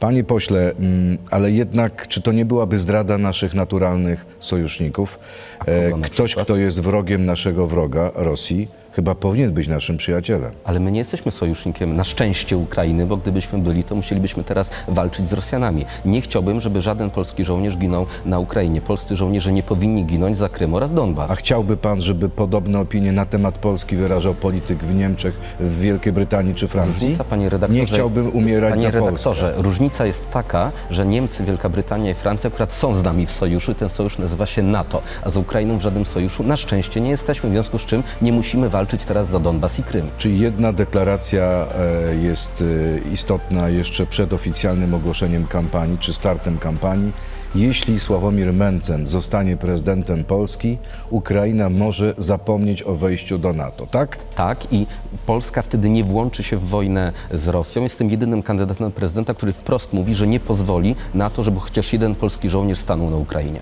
Panie pośle, mm, ale jednak czy to nie byłaby zdrada naszych naturalnych sojuszników? E, kogo na Ktoś, przykład? kto jest wrogiem naszego wroga, Rosji, chyba powinien być naszym przyjacielem. Ale my nie jesteśmy sojusznikiem na szczęście Ukrainy, bo gdybyśmy byli, to musielibyśmy teraz walczyć z Rosjanami. Nie chciałbym, żeby żaden polski żołnierz ginął na Ukrainie. Polscy żołnierze nie powinni ginąć za Krym oraz Donbas. A chciałby pan, żeby podobne opinie na temat Polski wyrażał polityk w Niemczech, w Wielkiej Brytanii czy Francji? Różnica, panie redaktorze, nie chciałbym umierać panie za Polskę. redaktorze, różnica jest taka, że Niemcy, Wielka Brytania i Francja akurat są z nami w sojuszu i ten sojusz nazywa się NATO, a z Ukrainą w żadnym sojuszu na szczęście nie jesteśmy, w związku z czym nie musimy walczyć teraz za Donbas i Krym. Czy jedna deklaracja e, jest e, istotna jeszcze przed oficjalnym ogłoszeniem kampanii czy startem kampanii? Jeśli Sławomir Mencen zostanie prezydentem Polski, Ukraina może zapomnieć o wejściu do NATO, tak? Tak, i Polska wtedy nie włączy się w wojnę z Rosją. Jestem jedynym kandydatem na prezydenta, który wprost mówi, że nie pozwoli na to, żeby chociaż jeden polski żołnierz stanął na Ukrainie.